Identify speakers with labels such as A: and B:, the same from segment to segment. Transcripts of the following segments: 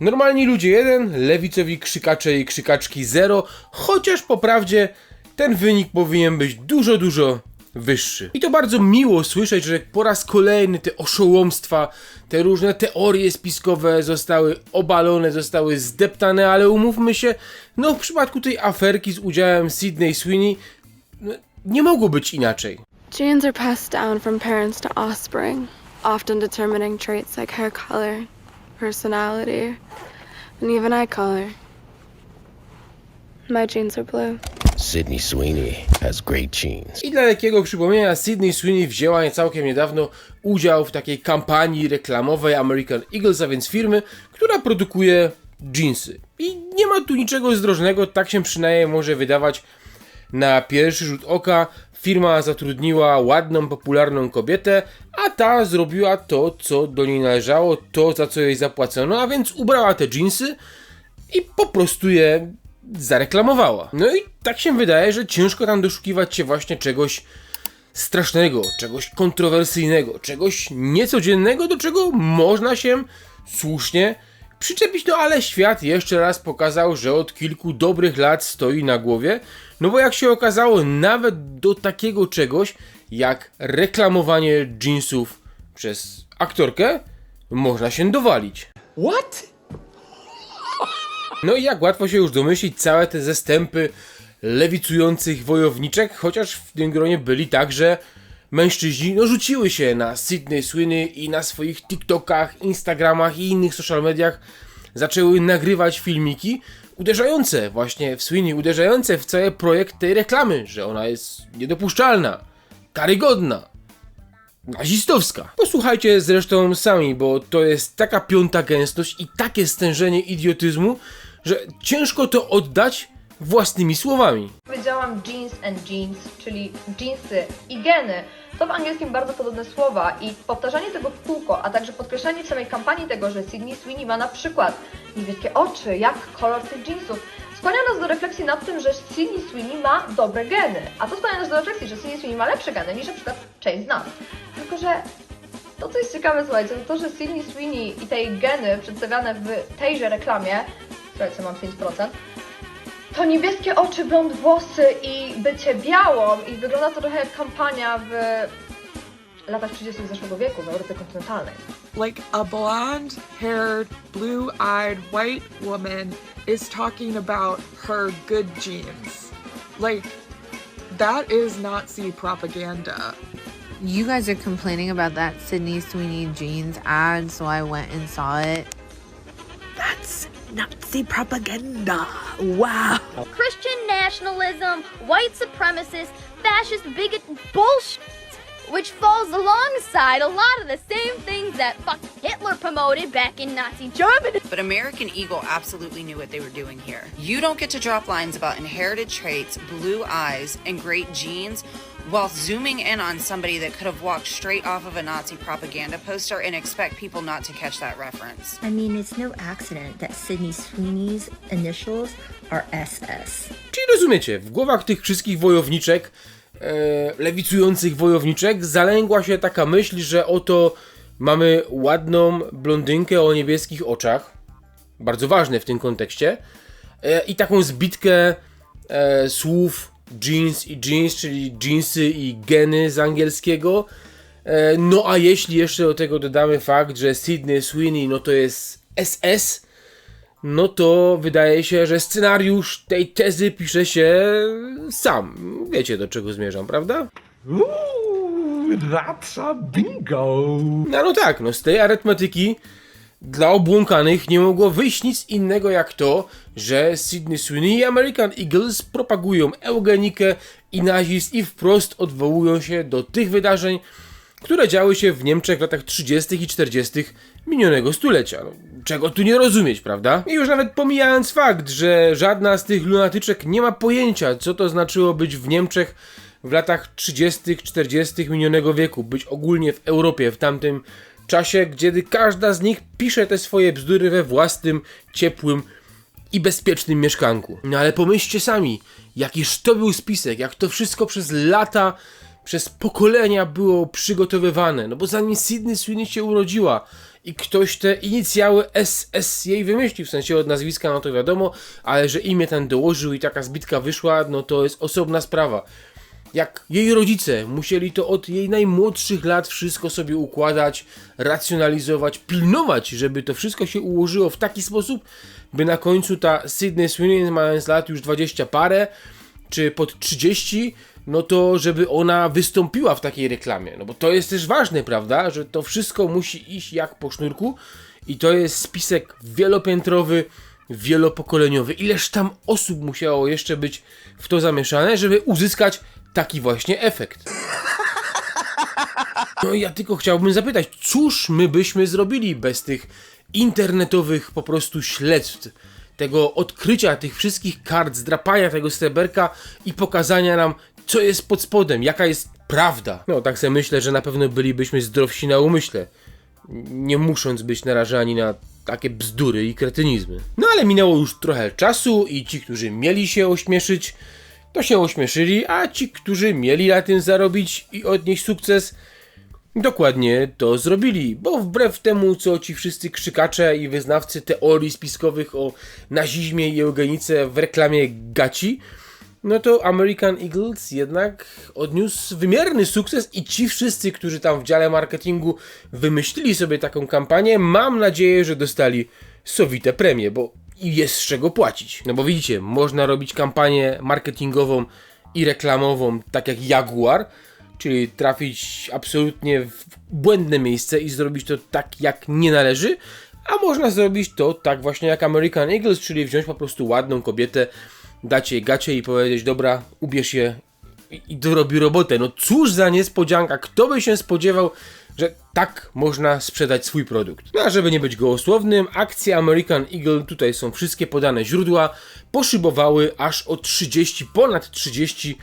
A: Normalni ludzie 1, lewicowi krzykacze i krzykaczki 0, chociaż po prawdzie ten wynik powinien być dużo, dużo wyższy. I to bardzo miło słyszeć, że po raz kolejny te oszołomstwa, te różne teorie spiskowe zostały obalone, zostały zdeptane, ale umówmy się, no w przypadku tej aferki z udziałem Sydney Sweeney no, nie mogło być inaczej.
B: Genes are passed down from parents to offspring, often determining traits like hair color, personality, and even eye color. My genes are blue.
C: Sydney Sweeney has great genes.
A: I dla jakiego przypomnienia Sydney Sweeney wzięła całkiem niedawno udział w takiej kampanii reklamowej American Eagles, a więc firmy, która produkuje jeansy. I nie ma tu niczego zdrożnego, tak się przynajmniej może wydawać na pierwszy rzut oka. Firma zatrudniła ładną, popularną kobietę, a ta zrobiła to, co do niej należało, to, za co jej zapłacono, a więc ubrała te jeansy i po prostu je zareklamowała. No i tak się wydaje, że ciężko tam doszukiwać się właśnie czegoś strasznego, czegoś kontrowersyjnego, czegoś niecodziennego, do czego można się słusznie przyczepić. No ale świat jeszcze raz pokazał, że od kilku dobrych lat stoi na głowie. No bo jak się okazało, nawet do takiego czegoś jak reklamowanie jeansów przez aktorkę można się dowalić.
D: What?
A: No i jak łatwo się już domyślić, całe te zestępy lewicujących wojowniczek, chociaż w tym gronie byli także mężczyźni, no rzuciły się na Sydney Sweeney i na swoich TikTokach, Instagramach i innych social mediach zaczęły nagrywać filmiki uderzające właśnie w Sweeney, uderzające w cały projekt tej reklamy, że ona jest niedopuszczalna, karygodna, nazistowska. Posłuchajcie zresztą sami, bo to jest taka piąta gęstość i takie stężenie idiotyzmu, że ciężko to oddać własnymi słowami.
E: Powiedziałam jeans and jeans, czyli jeansy i geny. To w angielskim bardzo podobne słowa i powtarzanie tego w kółko, a także podkreślanie w samej kampanii tego, że Sydney Sweeney ma na przykład niebieskie oczy, jak kolor tych jeansów, skłania nas do refleksji nad tym, że Sydney Sweeney ma dobre geny. A to skłania nas do refleksji, że Sydney Sweeney ma lepsze geny niż na przykład część z nas. Tylko, że to co jest ciekawe, słuchajcie, to to, że Sydney Sweeney i tej geny przedstawiane w tejże reklamie, słuchajcie, mam 5%, to niebieskie oczy, blond włosy i bycie białą i wygląda to trochę jak kampania w latach 30. zeszłego wieku w Europie kontynentalnej.
D: Like a blonde haired, blue eyed white woman is talking about her good genes. Like, that is Nazi propaganda.
F: You guys are complaining about that Sydney Sweeney jeans ad, so I went and saw it.
G: Nazi propaganda. Wow.
H: Christian nationalism, white supremacist, fascist bigot bullshit, which falls alongside a lot of the same things that fuck Hitler promoted back in Nazi Germany.
I: But American Eagle absolutely knew what they were doing here. You don't get to drop lines about inherited traits, blue eyes, and great genes while zooming in on somebody that could have walked straight off of a Nazi propaganda poster and expect people not to catch that reference.
J: I mean, it's no accident that Sidney Sweeney's initials are SS.
A: Czyli rozumiecie, w głowach tych wszystkich wojowniczek, lewicujących wojowniczek, zalęgła się taka myśl, że oto mamy ładną blondynkę o niebieskich oczach, bardzo ważne w tym kontekście, e, i taką zbitkę e, słów jeans i jeans, czyli jeansy i geny z angielskiego. E, no a jeśli jeszcze do tego dodamy fakt, że Sydney Sweeney no to jest SS, no to wydaje się, że scenariusz tej tezy pisze się sam. Wiecie do czego zmierzam, prawda?
K: Ooh, that's a bingo.
A: No, no tak, no z tej arytmetyki dla obłąkanych nie mogło wyjść nic innego jak to, że Sydney Sweeney i American Eagles propagują eugenikę i nazizm i wprost odwołują się do tych wydarzeń, które działy się w Niemczech w latach 30. i 40. minionego stulecia. No, czego tu nie rozumieć, prawda? I już nawet pomijając fakt, że żadna z tych lunatyczek nie ma pojęcia, co to znaczyło być w Niemczech w latach 30., 40. minionego wieku, być ogólnie w Europie w tamtym czasie, kiedy każda z nich pisze te swoje bzdury we własnym, ciepłym i bezpiecznym mieszkanku. No ale pomyślcie sami, jakiż to był spisek, jak to wszystko przez lata, przez pokolenia było przygotowywane. No bo zanim Sydney Sweeney się urodziła i ktoś te inicjały SS jej wymyślił, w sensie od nazwiska no to wiadomo, ale że imię ten dołożył i taka zbitka wyszła, no to jest osobna sprawa. Jak jej rodzice musieli to od jej najmłodszych lat wszystko sobie układać, racjonalizować, pilnować, żeby to wszystko się ułożyło w taki sposób, by na końcu ta Sydney Sweeney, mając lat już 20 parę, czy pod 30, no to żeby ona wystąpiła w takiej reklamie. No bo to jest też ważne, prawda? Że to wszystko musi iść jak po sznurku i to jest spisek wielopiętrowy, wielopokoleniowy. Ileż tam osób musiało jeszcze być w to zamieszane, żeby uzyskać taki właśnie efekt. No i ja tylko chciałbym zapytać, cóż my byśmy zrobili bez tych internetowych po prostu śledztw, tego odkrycia tych wszystkich kart, zdrapania tego sreberka i pokazania nam, co jest pod spodem, jaka jest prawda. No tak sobie myślę, że na pewno bylibyśmy zdrowsi na umyśle, nie musząc być narażani na takie bzdury i kretynizmy. No ale minęło już trochę czasu i ci, którzy mieli się ośmieszyć, to się ośmieszyli, a ci, którzy mieli na tym zarobić i odnieść sukces, dokładnie to zrobili. Bo wbrew temu, co ci wszyscy krzykacze i wyznawcy teorii spiskowych o nazizmie i eugenice w reklamie gaci, no to American Eagles jednak odniósł wymierny sukces i ci wszyscy, którzy tam w dziale marketingu wymyślili sobie taką kampanię, mam nadzieję, że dostali sowite premie, bo jest z czego płacić. No bo widzicie, można robić kampanię marketingową i reklamową tak jak Jaguar, czyli trafić absolutnie w błędne miejsce i zrobić to tak jak nie należy, a można zrobić to tak właśnie jak American Eagles, czyli wziąć po prostu ładną kobietę, dać jej gacie i powiedzieć, dobra, ubierz je i, dorobi robotę. No cóż za niespodzianka, kto by się spodziewał, że tak można sprzedać swój produkt. No a żeby nie być gołosłownym, akcje American Eagle, tutaj są wszystkie podane źródła, poszybowały aż o 30, ponad 30%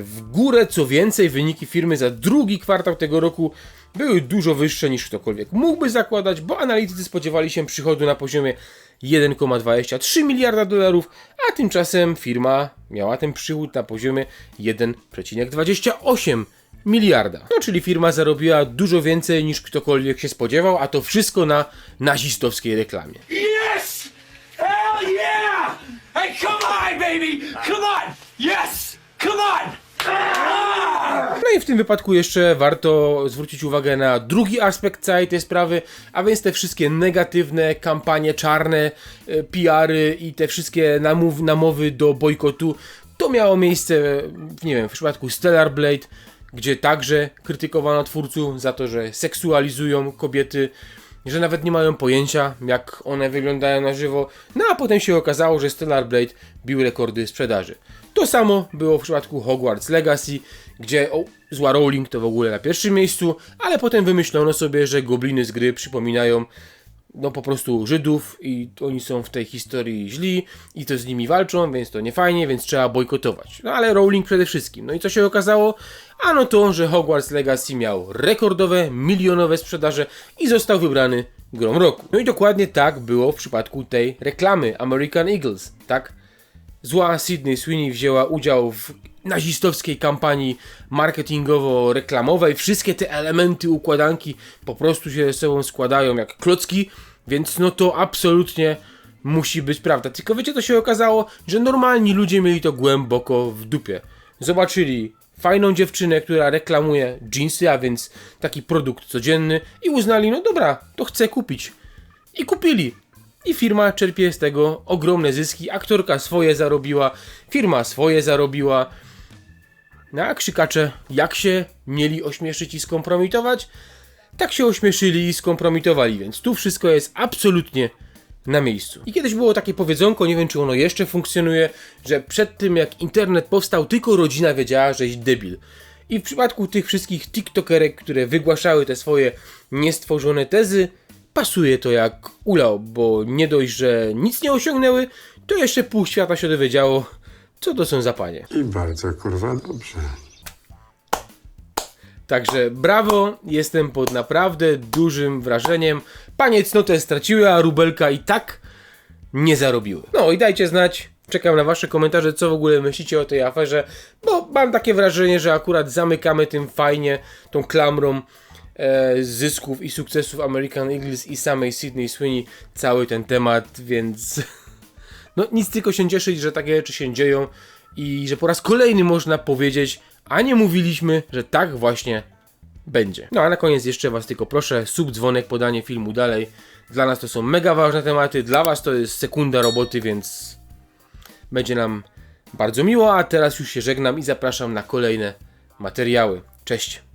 A: w górę. Co więcej, wyniki firmy za drugi kwartał tego roku były dużo wyższe niż ktokolwiek mógłby zakładać, bo analitycy spodziewali się przychodu na poziomie 1,23 miliarda dolarów, a tymczasem firma miała ten przychód na poziomie 1,28 miliarda. No, czyli firma zarobiła dużo więcej niż ktokolwiek się spodziewał, a to wszystko na nazistowskiej reklamie.
K: Yes! Hell yeah! Hey, come on, baby! Come on! Yes! Come on!
A: No i w tym wypadku jeszcze warto zwrócić uwagę na drugi aspekt całej tej sprawy, a więc te wszystkie negatywne kampanie czarne, e, PR-y i te wszystkie namów, namowy do bojkotu. To miało miejsce, nie wiem, w przypadku Stellar Blade, gdzie także krytykowano twórców za to, że seksualizują kobiety, że nawet nie mają pojęcia, jak one wyglądają na żywo. No a potem się okazało, że Stellar Blade bił rekordy sprzedaży. To samo było w przypadku Hogwarts Legacy, gdzie o, zła Rowling to w ogóle na pierwszym miejscu, ale potem wymyślono sobie, że gobliny z gry przypominają no po prostu Żydów i oni są w tej historii źli i to z nimi walczą, więc to nie fajnie, więc trzeba bojkotować. No ale Rowling przede wszystkim. No i co się okazało? Ano to, że Hogwarts Legacy miał rekordowe, milionowe sprzedaże i został wybrany grą roku. No i dokładnie tak było w przypadku tej reklamy American Eagles, tak? Zła Sydney Sweeney wzięła udział w nazistowskiej kampanii marketingowo-reklamowej. Wszystkie te elementy układanki po prostu się ze sobą składają jak klocki, więc no to absolutnie musi być prawda. Tylko wiecie, to się okazało, że normalni ludzie mieli to głęboko w dupie. Zobaczyli fajną dziewczynę, która reklamuje jeansy, a więc taki produkt codzienny i uznali, no dobra, to chcę kupić. I kupili. I firma czerpie z tego ogromne zyski. Aktorka swoje zarobiła, firma swoje zarobiła. No a krzykacze, jak się mieli ośmieszyć i skompromitować? Tak się ośmieszyli i skompromitowali, więc tu wszystko jest absolutnie na miejscu. I kiedyś było takie powiedzonko, nie wiem czy ono jeszcze funkcjonuje, że przed tym jak internet powstał, tylko rodzina wiedziała, żeś debil. I w przypadku tych wszystkich TikTokerek, które wygłaszały te swoje niestworzone tezy, pasuje to jak ulał, bo nie dość, że nic nie osiągnęły, to jeszcze pół świata się dowiedziało, co to są za panie.
L: I bardzo kurwa dobrze.
A: Także brawo, jestem pod naprawdę dużym wrażeniem. Panie cnotę straciły, a rubelka i tak nie zarobiły. No i dajcie znać, czekam na wasze komentarze, co w ogóle myślicie o tej aferze, bo mam takie wrażenie, że akurat zamykamy tym fajnie, tą klamrą e, zysków i sukcesów American Eagles i samej Sydney Sweeney cały ten temat, więc no nic tylko się cieszyć, że takie rzeczy się dzieją i że po raz kolejny można powiedzieć, a nie mówiliśmy, że tak właśnie będzie. No a na koniec jeszcze Was tylko proszę, sub, dzwonek, podanie filmu dalej. Dla nas to są mega ważne tematy, dla Was to jest sekunda roboty, więc będzie nam bardzo miło, a teraz już się żegnam i zapraszam na kolejne materiały. Cześć!